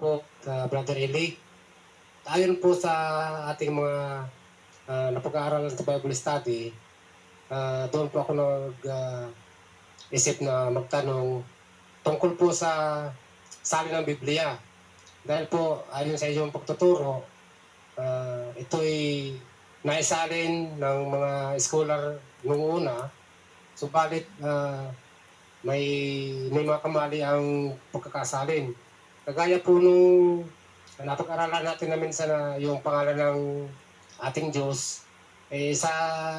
po, uh, Brother Eli. Ayon po sa ating mga uh, napag-aaralan sa Bible study, uh, doon po ako nag uh, isip na magtanong tungkol po sa sali ng Biblia. Dahil po, ayon sa iyong pagtuturo, uh, ito'y naisalin ng mga scholar noong una. Subalit, uh, may, may mga kamali ang pagkakasalin. Kagaya po nung napag-aralan natin na minsan na yung pangalan ng ating Diyos, eh, sa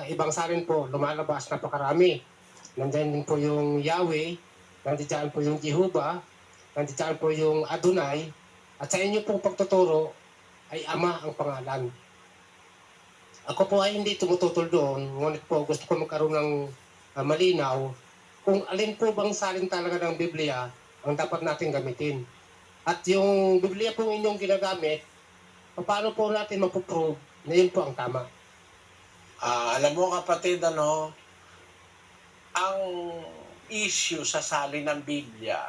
ibang salin po, lumalabas napakarami. Nandiyan din po yung Yahweh, nandiyan po yung Jehovah, nandiyan po yung Adonai, at sa inyo pong pagtuturo ay Ama ang pangalan. Ako po ay hindi tumututol doon, ngunit po gusto ko magkaroon ng ah, malinaw kung alin po bang salin talaga ng Biblia ang dapat natin gamitin. At yung Biblia po inyong ginagamit, paano po natin mapuprove na yun po ang tama? Ah, alam mo kapatid, ano, ang issue sa salin ng Biblia,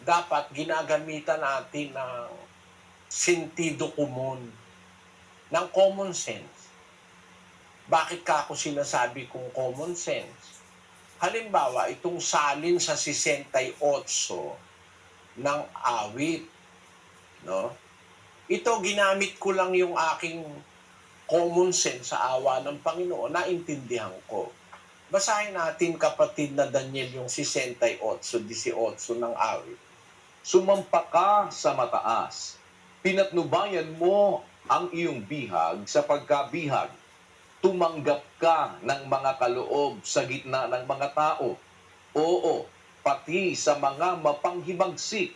dapat ginagamitan natin ng sentido komon, ng common sense. Bakit ka ako sinasabi kong common sense? Halimbawa, itong salin sa 68 ng awit, no? Ito, ginamit ko lang yung aking common sense sa awa ng Panginoon, naintindihan ko. Basahin natin kapatid na Daniel yung 68, 18 ng awit. Sumampa ka sa mataas. Pinatnubayan mo ang iyong bihag sa pagkabihag. Tumanggap ka ng mga kaloob sa gitna ng mga tao. Oo, pati sa mga mapanghimagsik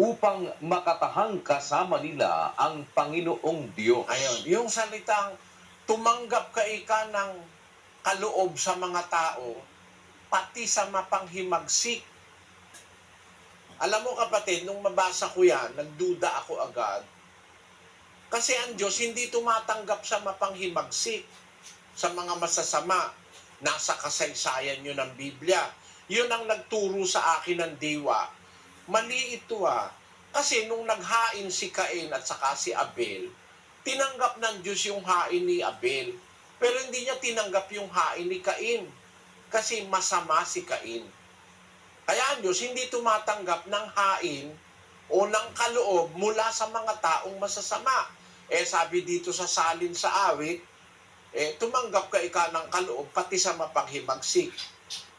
upang makatahang kasama nila ang Panginoong Diyos. Ayun, yung salitang tumanggap ka ika ng kaloob sa mga tao, pati sa mapanghimagsik. Alam mo kapatid, nung mabasa ko yan, nagduda ako agad. Kasi ang Diyos hindi tumatanggap sa mapanghimagsik, sa mga masasama. Nasa kasaysayan yun ng Biblia. Yun ang nagturo sa akin ng diwa. Mali ito ah. Kasi nung naghain si Cain at saka si Abel, tinanggap ng Diyos yung hain ni Abel. Pero hindi niya tinanggap yung hain ni Cain. Kasi masama si Cain. Kaya ang Diyos hindi tumatanggap ng hain o ng kaloob mula sa mga taong masasama. Eh sabi dito sa salin sa awit, eh tumanggap ka ika ng kaloob pati sa mapanghimagsik.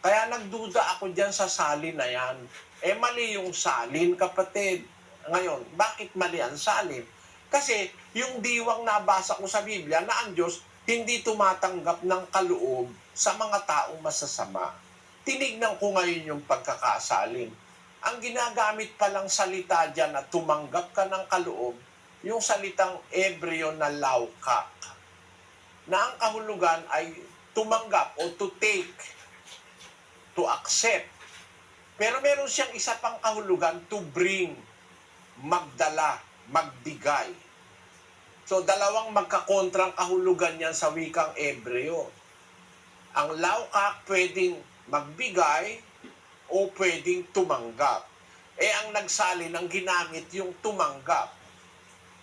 Kaya nagduda ako dyan sa salin na yan. Eh mali yung salin kapatid. Ngayon, bakit mali ang salin? Kasi yung diwang nabasa ko sa Biblia na ang Diyos hindi tumatanggap ng kaloob sa mga taong masasama. Tinignan ko ngayon yung pagkakasalin. Ang ginagamit palang salita dyan na tumanggap ka ng kaloob, yung salitang Ebreo na laukak, na ang kahulugan ay tumanggap o to take, to accept. Pero meron siyang isa pang kahulugan, to bring, magdala, magbigay. So, dalawang magkakontrang kahulugan yan sa wikang Ebreo. Ang laukak pwedeng magbigay o pwedeng tumanggap. Eh, ang nagsalin, ang ginamit yung tumanggap.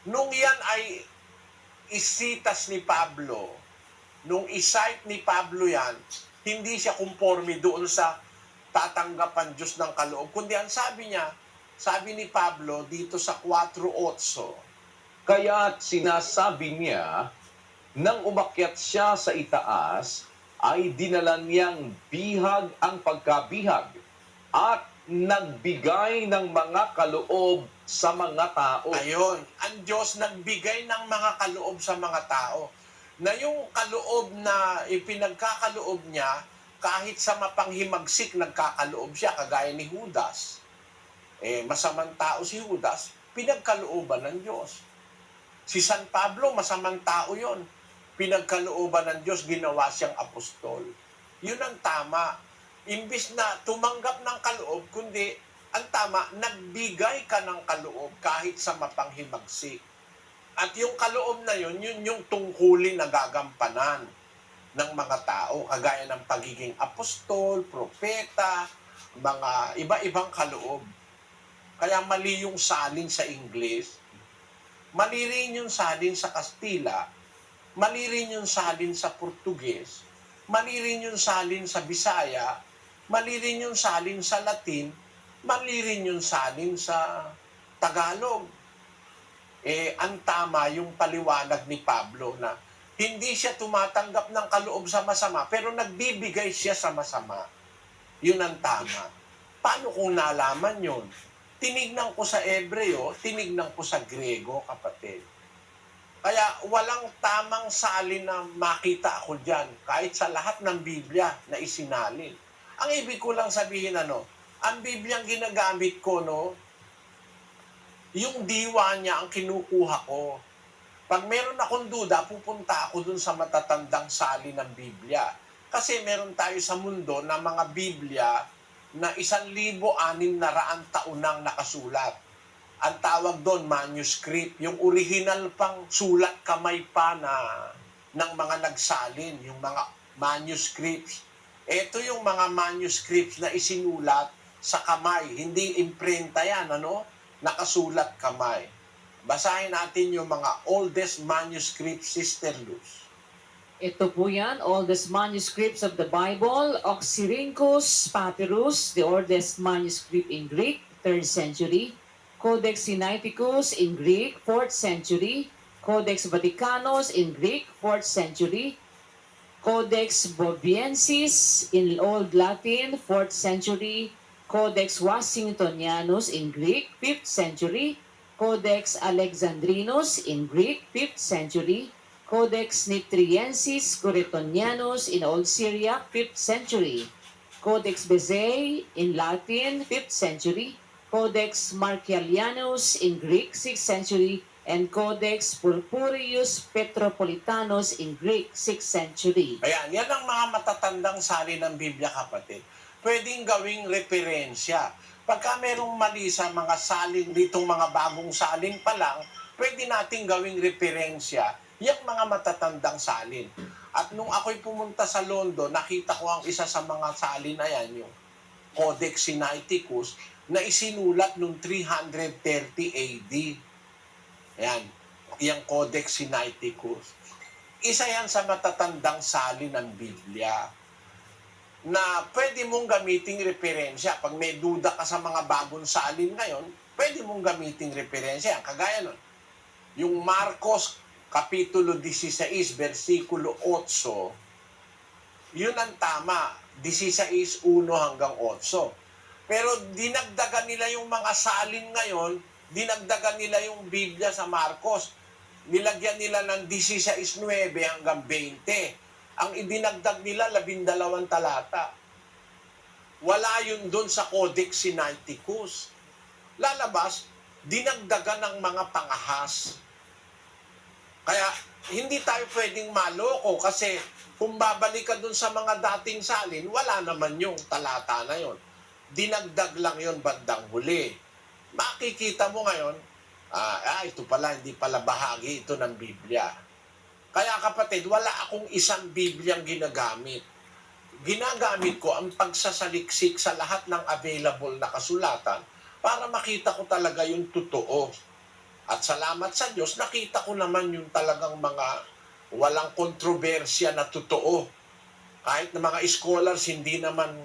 Nung yan ay isitas ni Pablo, nung isite ni Pablo yan, hindi siya conforme doon sa tatanggapan Diyos ng kaloob. Kundi ang sabi niya, sabi ni Pablo dito sa 4.8, Kaya't sinasabi niya, nang umakyat siya sa itaas, ay dinala niyang bihag ang pagkabihag at nagbigay ng mga kaloob sa mga tao. Ayun, ang Diyos nagbigay ng mga kaloob sa mga tao. Na yung kaloob na ipinagkakaloob niya, kahit sa mapanghimagsik nagkakaloob siya, kagaya ni Judas. Eh, masamang tao si Judas, pinagkalooban ng Diyos. Si San Pablo, masamang tao yon. Pinagkalooban ng Diyos, ginawa siyang apostol. Yun ang tama. Imbis na tumanggap ng kaloob, kundi ang tama, nagbigay ka ng kaloob kahit sa mapanghimagsik. At yung kaloob na yun, yun yung tungkulin na gagampanan ng mga tao, kagaya ng pagiging apostol, propeta, mga iba-ibang kaloob. Kaya mali yung salin sa English, mali rin yung salin sa Kastila, mali rin yung salin sa Portuges, mali rin yung salin sa Bisaya, mali rin yung salin sa Latin, mali rin yung salin sa Tagalog. Eh, ang tama yung paliwanag ni Pablo na hindi siya tumatanggap ng kaloob sa masama, pero nagbibigay siya sa masama. Yun ang tama. Paano kung nalaman yun? Tinignan ko sa Ebreo, tinignan ko sa Grego, kapatid. Kaya walang tamang salin na makita ako dyan, kahit sa lahat ng Biblia na isinalin. Ang ibig ko lang sabihin ano, ang Biblia ang ginagamit ko, no, yung diwa niya ang kinukuha ko. Pag meron akong duda, pupunta ako dun sa matatandang sali ng Biblia. Kasi meron tayo sa mundo na mga Biblia na isan libo anim na raang taon nang nakasulat. Ang tawag doon, manuscript. Yung original pang sulat kamay pa na ng mga nagsalin, yung mga manuscripts. Ito yung mga manuscripts na isinulat sa kamay. Hindi imprenta yan, ano? Nakasulat kamay. Basahin natin yung mga oldest manuscripts, Sister Luz. Ito po yan, oldest manuscripts of the Bible, Oxyrhynchus Papyrus, the oldest manuscript in Greek, 3rd century. Codex Sinaiticus in Greek, 4th century. Codex Vaticanus in Greek, 4th century. Codex Bobiensis in Old Latin, 4th century. Codex Washingtonianus in Greek, 5th century. Codex Alexandrinus in Greek, 5th century. Codex Nitriensis Coretonianus in Old Syria, 5th century. Codex Bezae in Latin, 5th century. Codex Marcialianus in Greek, 6th century. And Codex Purpurius Petropolitanus in Greek, 6th century. Ayan, yan ang mga matatandang sali ng Biblia, kapatid. Pwedeng gawing referensya. Pagka merong mali sa mga salin ditong mga bagong salin pa lang, pwede nating gawing referensya yung mga matatandang salin. At nung ako'y pumunta sa London, nakita ko ang isa sa mga salin na yan, yung Codex Sinaiticus, na isinulat noong 330 AD. Ayan, yung Codex Sinaiticus. Isa yan sa matatandang salin ng Biblia na pwede mong gamiting referensya. Pag may duda ka sa mga bagong salin ngayon, pwede mong gamiting referensya. Kagaya nun, yung Marcos Kapitulo 16, versikulo 8, yun ang tama. 16, 1 hanggang 8. Pero dinagdagan nila yung mga salin ngayon, dinagdagan nila yung Biblia sa Marcos. Nilagyan nila ng 16.9 hanggang 20. Ang idinagdag nila, labindalawang talata. Wala yun doon sa Codex Sinaiticus. Lalabas, dinagdagan ng mga pangahas. Kaya hindi tayo pwedeng maloko kasi kung babalik ka dun sa mga dating salin, wala naman yung talata na yon. Dinagdag lang yon bandang huli. Makikita mo ngayon, ah, ah, ito pala, hindi pala bahagi ito ng Biblia. Kaya kapatid, wala akong isang Bibliang ginagamit. Ginagamit ko ang pagsasaliksik sa lahat ng available na kasulatan para makita ko talaga yung totoo. At salamat sa Diyos, nakita ko naman yung talagang mga walang kontrobersya na totoo. Kahit na mga scholars hindi naman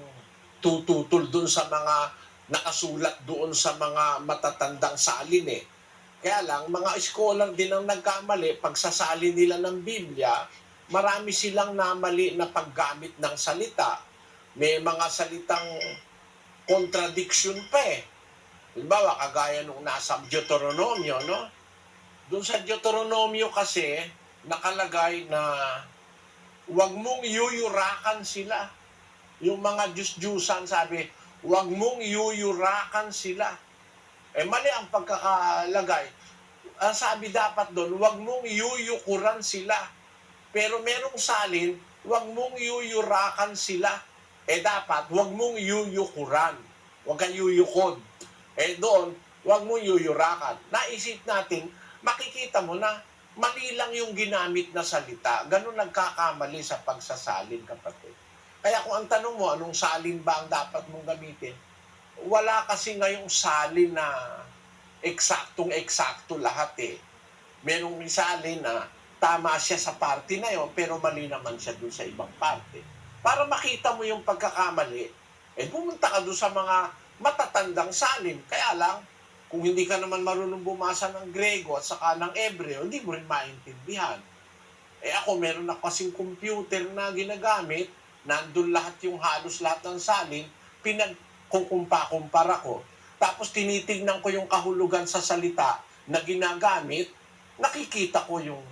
tututol dun sa mga nakasulat doon sa mga matatandang salin eh. Kaya lang, mga scholar din ang nagkamali, pagsasalin nila ng Biblia, marami silang namali na paggamit ng salita. May mga salitang contradiction pa eh. Halimbawa, kagaya nung nasa Deuteronomio, no? Doon sa Deuteronomio kasi, nakalagay na huwag mong yuyurakan sila. Yung mga Diyos-Diyusan sabi, huwag mong yuyurakan sila. Eh mali ang pagkakalagay. Ang sabi dapat doon, huwag mong yuyukuran sila. Pero merong salin, huwag mong yuyurakan sila. Eh dapat, huwag mong yuyukuran. Huwag kang yuyukod. Eh doon, huwag mong yuyurakan. Naisip natin, makikita mo na mali lang yung ginamit na salita. Ganun nagkakamali sa pagsasalin, kapatid. Kaya kung ang tanong mo, anong salin ba ang dapat mong gamitin? Wala kasi ngayong salin na eksaktong-eksakto lahat eh. Merong salin na tama siya sa party na yon pero mali naman siya dun sa ibang parte. Para makita mo yung pagkakamali, eh pumunta ka dun sa mga matatandang salin. Kaya lang, kung hindi ka naman marunong bumasa ng Grego at saka ng Ebreo, hindi mo rin maintindihan. Eh ako, meron na kasing computer na ginagamit, nandun lahat yung halos lahat ng salin, pinagkukumpa-kumpara ko. Tapos tinitignan ko yung kahulugan sa salita na ginagamit, nakikita ko yung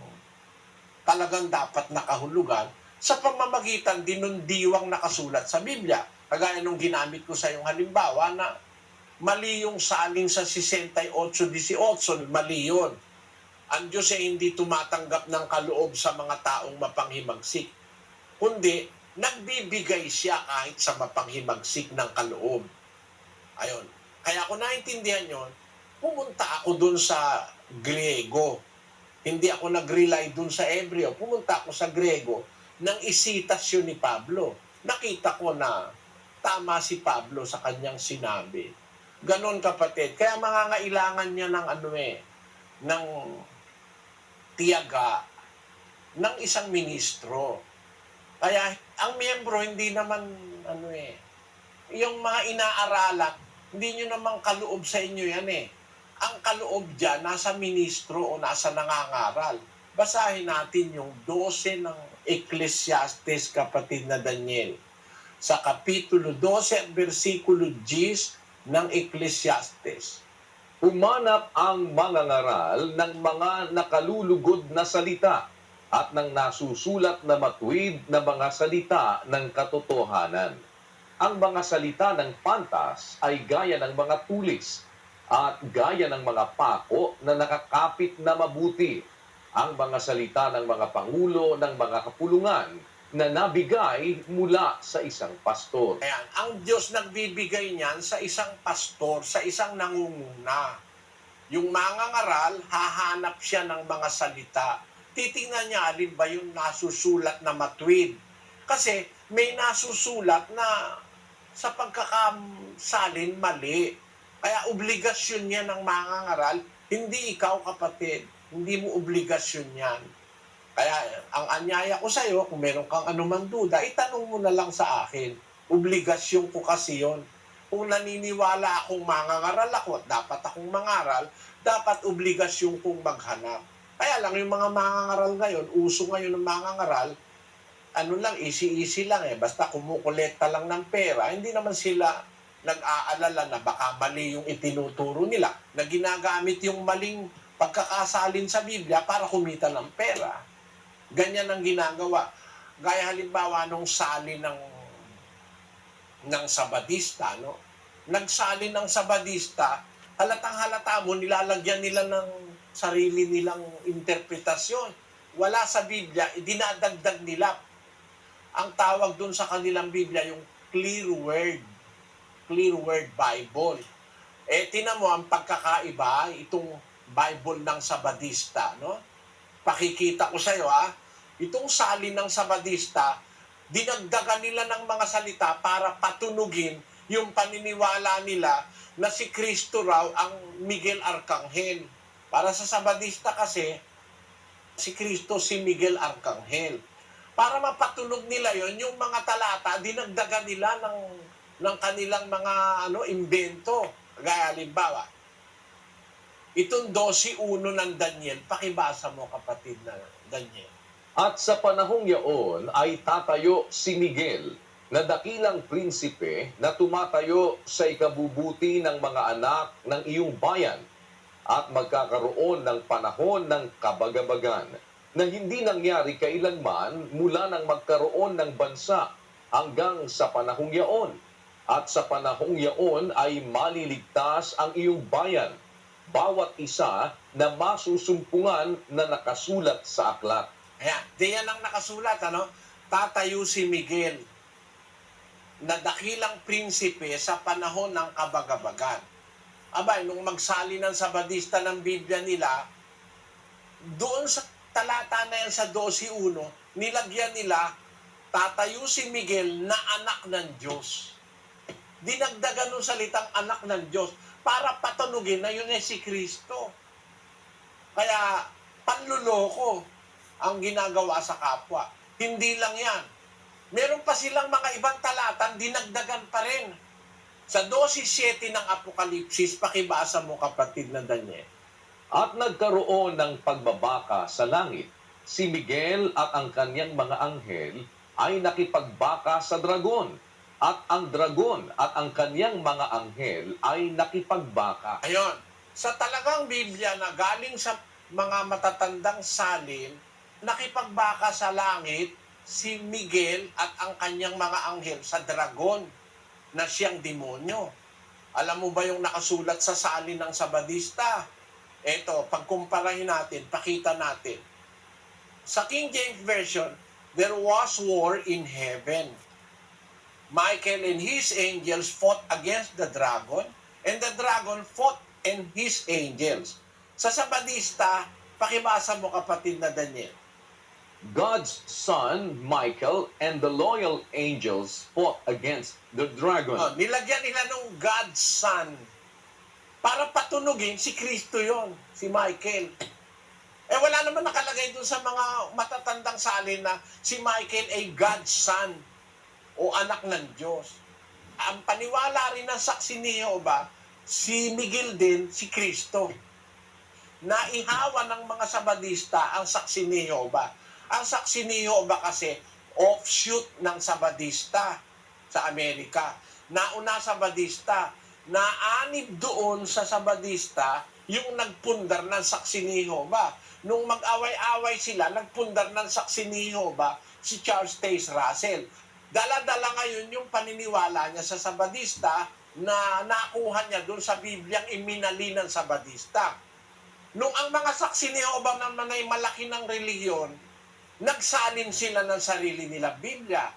talagang dapat na kahulugan sa pamamagitan din ng diwang nakasulat sa Biblia. Kagaya nung ginamit ko sa yung halimbawa na mali yung salin sa 68-18, mali yun. Ang Diyos ay hindi tumatanggap ng kaloob sa mga taong mapanghimagsik. Kundi, nagbibigay siya kahit sa mapanghimagsik ng kaloob. Ayun. Kaya kung naintindihan yon, pumunta ako dun sa Grego. Hindi ako nag-rely dun sa Ebreo. Pumunta ako sa Grego nang isitas yun ni Pablo. Nakita ko na tama si Pablo sa kanyang sinabi. Ganon kapatid. Kaya mangangailangan niya ng ano eh, ng tiyaga ng isang ministro. Kaya ang miyembro hindi naman ano eh, yung mga inaaralan, hindi nyo naman kaloob sa inyo yan eh. Ang kaloob dyan, nasa ministro o nasa nangangaral. Basahin natin yung 12 ng Ecclesiastes, kapatid na Daniel. Sa Kapitulo 12 at versikulo 10 ng Ecclesiastes. Umanap ang mga ngaral ng mga nakalulugod na salita at ng nasusulat na matuwid na mga salita ng katotohanan. Ang mga salita ng pantas ay gaya ng mga tulis at gaya ng mga pako na nakakapit na mabuti. Ang mga salita ng mga pangulo ng mga kapulungan na nabigay mula sa isang pastor. Ayan, ang Diyos nagbibigay niyan sa isang pastor, sa isang nangunguna. Yung mga ngaral, hahanap siya ng mga salita. Titingnan niya alin ba yung nasusulat na matwid. Kasi may nasusulat na sa pagkakasalin mali. Kaya obligasyon niya ng mga ngaral, hindi ikaw kapatid, hindi mo obligasyon yan. Kaya ang anyaya ko sa iyo, kung meron kang anuman duda, itanong mo na lang sa akin. Obligasyon ko kasi yon. Kung naniniwala akong mangangaral ako at dapat akong mangaral, dapat obligasyon kong maghanap. Kaya lang yung mga mangangaral ngayon, uso ngayon ng mangangaral, ano lang, easy-easy lang eh. Basta kumukolekta lang ng pera, hindi naman sila nag-aalala na baka mali yung itinuturo nila, na ginagamit yung maling pagkakasalin sa Biblia para kumita ng pera. Ganyan ang ginagawa. Gaya halimbawa nung sali ng ng Sabadista, no? Nagsali ng Sabadista, halatang halata mo, nilalagyan nila ng sarili nilang interpretasyon. Wala sa Biblia, dinadagdag nila. Ang tawag dun sa kanilang Biblia, yung clear word. Clear word Bible. Eh, tinan mo ang pagkakaiba, itong Bible ng Sabadista, no? Pakikita ko sa iyo, ha? Itong salin ng Sabadista, dinagdagan nila ng mga salita para patunugin yung paniniwala nila na si Kristo raw ang Miguel Arcangel. Para sa Sabadista kasi, si Kristo si Miguel Arcangel. Para mapatunog nila yon yung mga talata, dinagdagan nila ng, ng kanilang mga ano imbento. Gaya halimbawa, itong 12.1 ng Daniel, pakibasa mo kapatid na Daniel. At sa panahong yaon ay tatayo si Miguel na dakilang prinsipe na tumatayo sa ikabubuti ng mga anak ng iyong bayan at magkakaroon ng panahon ng kabagabagan na hindi nangyari kailanman mula nang magkaroon ng bansa hanggang sa panahong yaon. At sa panahong yaon ay maliligtas ang iyong bayan, bawat isa na masusumpungan na nakasulat sa aklat. Ayan, diyan ang nakasulat, ano? Tatayo si Miguel na dakilang prinsipe sa panahon ng kabagabagan. Abay, nung magsali ng Sabadista ng Biblia nila, doon sa talata na yan sa 12.1, nilagyan nila, tatayo si Miguel na anak ng Diyos. dinagdagan ng salitang anak ng Diyos para patunugin na yun ay si Kristo. Kaya panluloko ang ginagawa sa kapwa. Hindi lang yan. Meron pa silang mga ibang talatan, dinagdagan pa rin. Sa 12.7 ng Apokalipsis, pakibasa mo kapatid na Daniel. At nagkaroon ng pagbabaka sa langit. Si Miguel at ang kanyang mga anghel ay nakipagbaka sa dragon. At ang dragon at ang kanyang mga anghel ay nakipagbaka. Ayon, sa talagang Biblia na galing sa mga matatandang salin, nakipagbaka sa langit si Miguel at ang kanyang mga anghel sa dragon na siyang demonyo. Alam mo ba yung nakasulat sa salin ng Sabadista? Eto, pagkumparahin natin, pakita natin. Sa King James Version, there was war in heaven. Michael and his angels fought against the dragon, and the dragon fought and his angels. Sa Sabadista, pakibasa mo kapatid na Daniel. God's son, Michael, and the loyal angels fought against the dragon. Oh, nilagyan nila nung God's son para patunugin si Kristo yon, si Michael. Eh wala naman nakalagay dun sa mga matatandang salin na si Michael ay God's son o anak ng Diyos. Ang paniwala rin ng saksi ni Jehovah, si Miguel din, si Kristo. Naihawa ng mga Sabadista ang saksi ni Jehovah. Ang saksi ni Jehovah kasi offshoot ng Sabadista sa Amerika. Nauna Sabadista, naanib doon sa Sabadista yung nagpundar ng saksi ni Jehovah. Nung mag-away-away sila, nagpundar ng saksi ni Jehovah si Charles Taze Russell. Dala-dala ngayon yung paniniwala niya sa Sabadista na nakuha niya doon sa Bibliang iminali ng Sabadista. Nung ang mga saksi ni Jehovah naman ay malaki ng reliyon, nagsalin sila ng sarili nila Biblia.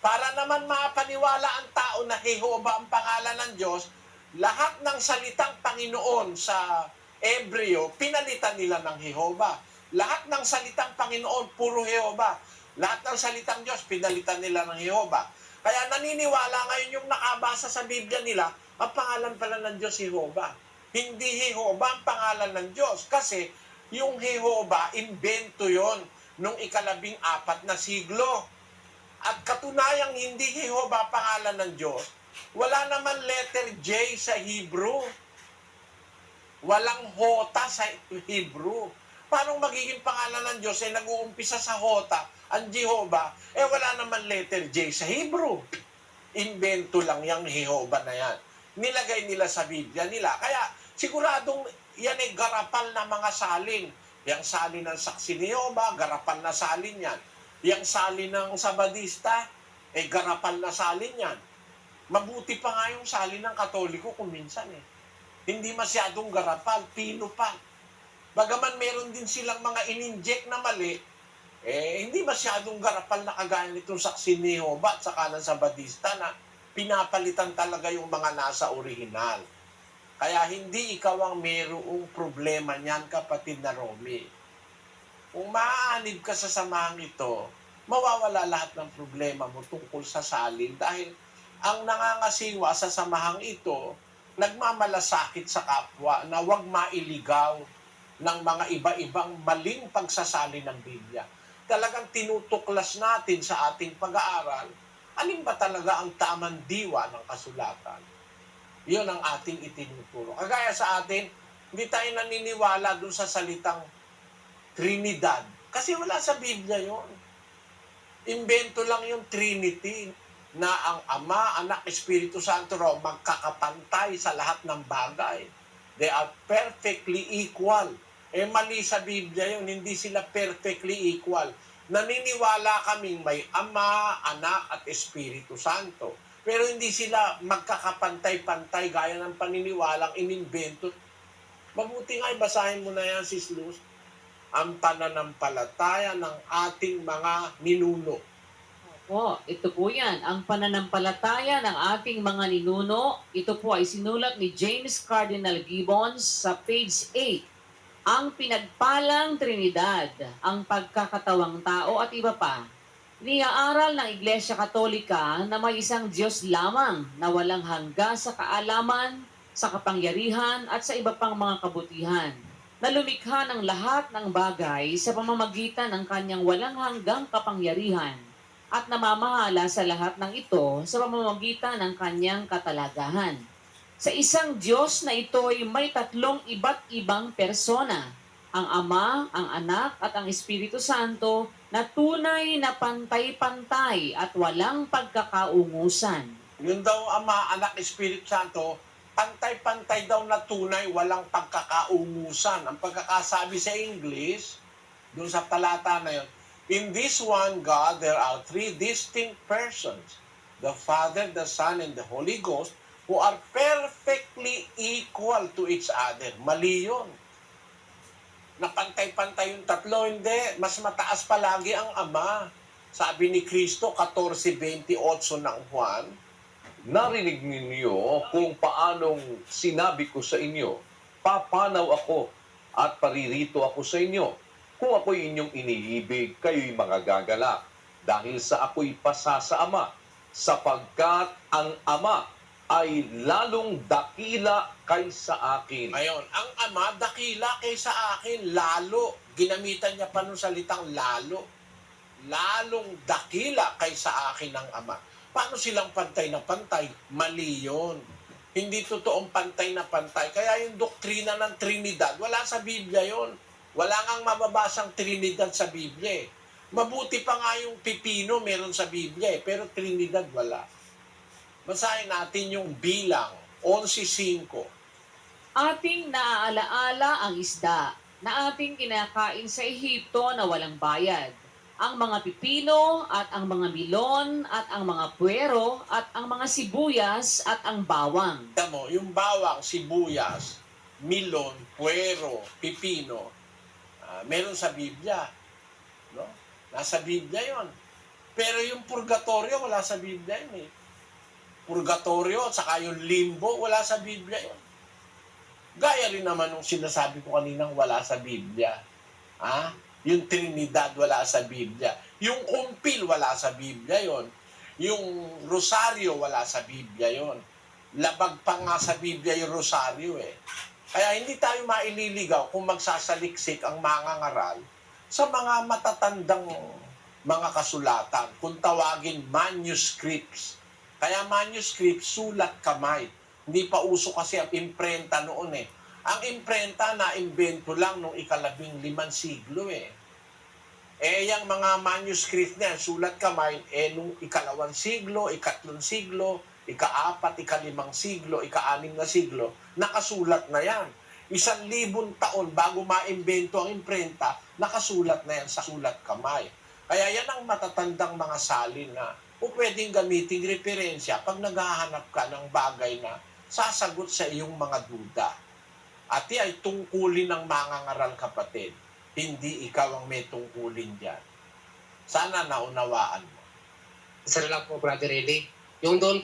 Para naman mapaniwala ang tao na Jehovah ang pangalan ng Diyos, lahat ng salitang Panginoon sa Ebreo, pinalitan nila ng Jehovah. Lahat ng salitang Panginoon, puro Jehovah. Lahat ng salitang Diyos, pinalitan nila ng Jehovah. Kaya naniniwala ngayon yung nakabasa sa Biblia nila, ang pangalan pala ng Diyos Jehovah. Hindi Jehovah ang pangalan ng Diyos. Kasi yung Jehovah, invento yon nung ikalabing apat na siglo. At katunayang hindi Jehovah pangalan ng Diyos, wala naman letter J sa Hebrew. Walang hota sa Hebrew. Paano magiging pangalan ng Diyos ay nag-uumpisa sa hota, ang Jehovah, eh wala naman letter J sa Hebrew. Invento lang yung Jehovah na yan. Nilagay nila sa Biblia nila. Kaya siguradong yan ay garapal na mga salin. Yang salin ng saksi ni Jehovah, garapal na salin yan. Yang salin ng Sabadista, eh garapal na salin yan. Mabuti pa nga yung salin ng Katoliko kung minsan eh. Hindi masyadong garapal, pino pa. Bagaman meron din silang mga in-inject na mali, eh hindi masyadong garapal na kagaya nitong saksi ni Jehovah at saka ng Sabadista na pinapalitan talaga yung mga nasa orihinal. Kaya hindi ikaw ang mayroong problema niyan, kapatid na Romy. Kung maaanib ka sa samahang ito, mawawala lahat ng problema mo tungkol sa salin dahil ang nangangasiwa sa samahang ito, nagmamalasakit sa kapwa na huwag mailigaw ng mga iba-ibang maling pagsasali ng Biblia. Talagang tinutuklas natin sa ating pag-aaral, alin ba talaga ang tamang diwa ng kasulatan? Yun ang ating itinuturo. Kagaya sa atin, hindi tayo naniniwala dun sa salitang Trinidad. Kasi wala sa Biblia yon. Invento lang yung Trinity na ang Ama, Anak, Espiritu Santo raw magkakapantay sa lahat ng bagay. They are perfectly equal. Eh mali sa Biblia yun, hindi sila perfectly equal. Naniniwala kaming may Ama, Anak, at Espiritu Santo. Pero hindi sila magkakapantay-pantay gaya ng paniniwalang inimbento. Mabuti nga, basahin mo na yan, Sis Luz. Ang pananampalataya ng ating mga ninuno. Po, ito po yan. Ang pananampalataya ng ating mga ninuno, ito po ay sinulat ni James Cardinal Gibbons sa page 8. Ang pinagpalang Trinidad, ang pagkakatawang tao at iba pa. Niaaral ng Iglesia Katolika na may isang Diyos lamang na walang hangga sa kaalaman, sa kapangyarihan at sa iba pang mga kabutihan na lumikha ng lahat ng bagay sa pamamagitan ng kanyang walang hanggang kapangyarihan at namamahala sa lahat ng ito sa pamamagitan ng kanyang katalagahan. Sa isang Diyos na ito'y may tatlong iba't ibang persona, ang Ama, ang Anak at ang Espiritu Santo na tunay na pantay-pantay at walang pagkakaungusan. Yun daw Ama, Anak, Espiritu Santo, pantay-pantay daw na tunay, walang pagkakaungusan. Ang pagkakasabi sa English, dun sa talata na yun, In this one God, there are three distinct persons, the Father, the Son, and the Holy Ghost, who are perfectly equal to each other. Mali yun. Na pantay-pantay yung tatlo, hindi. Mas mataas palagi ang Ama. Sabi ni Kristo, 14.28 ng Juan, Narinig ninyo kung paanong sinabi ko sa inyo, papanaw ako at paririto ako sa inyo. Kung ako'y inyong iniibig, kayo'y mga gagalak. Dahil sa ako'y pasa sa Ama, sapagkat ang Ama ay lalong dakila kaysa akin. Ayon, ang ama dakila kaysa akin, lalo. Ginamitan niya pa nung salitang lalo. Lalong dakila kaysa akin ang ama. Paano silang pantay na pantay? Mali yun. Hindi totoong pantay na pantay. Kaya yung doktrina ng Trinidad, wala sa Biblia yon. Wala ngang mababasang Trinidad sa Biblia eh. Mabuti pa nga yung pipino meron sa Biblia eh, pero Trinidad wala. Basahin natin yung bilang 11.5. Ating naaalaala ang isda na ating kinakain sa Ehipto na walang bayad. Ang mga pipino at ang mga milon at ang mga puwero at ang mga sibuyas at ang bawang. Kita mo, yung bawang, sibuyas, milon, puero, pipino, ah, meron sa Biblia. No? Nasa Biblia yon. Pero yung purgatorio, wala sa Biblia yun eh. Purgatorio, at saka yung limbo, wala sa Biblia yon. Gaya rin naman nung sinasabi ko kaninang wala sa Biblia. Ha? Yung Trinidad, wala sa Biblia. Yung kumpil, wala sa Biblia yon. Yung rosaryo, wala sa Biblia yon labag pa nga sa Biblia yung rosaryo eh. Kaya hindi tayo maililigaw kung magsasaliksik ang mga ngaral sa mga matatandang mga kasulatan, kung tawagin manuscripts. Kaya manuscript, sulat kamay. Hindi pa uso kasi ang imprenta noon eh. Ang imprenta na imbento lang nung ikalabing limang siglo eh. Eh, yung mga manuscript na sulat kamay, eh, nung ikalawang siglo, ikatlong siglo, ikaapat, ikalimang siglo, ikaanim na siglo, nakasulat na yan. Isang libon taon bago maimbento ang imprenta, nakasulat na yan sa sulat kamay. Kaya yan ang matatandang mga salin na o pwedeng gamiting referensya pag naghahanap ka ng bagay na sasagot sa iyong mga duda. At ay tungkulin ng mga ngaral kapatid. Hindi ikaw ang may tungkulin dyan. Sana naunawaan mo. Isa lang po, Brother Eli. Yung doon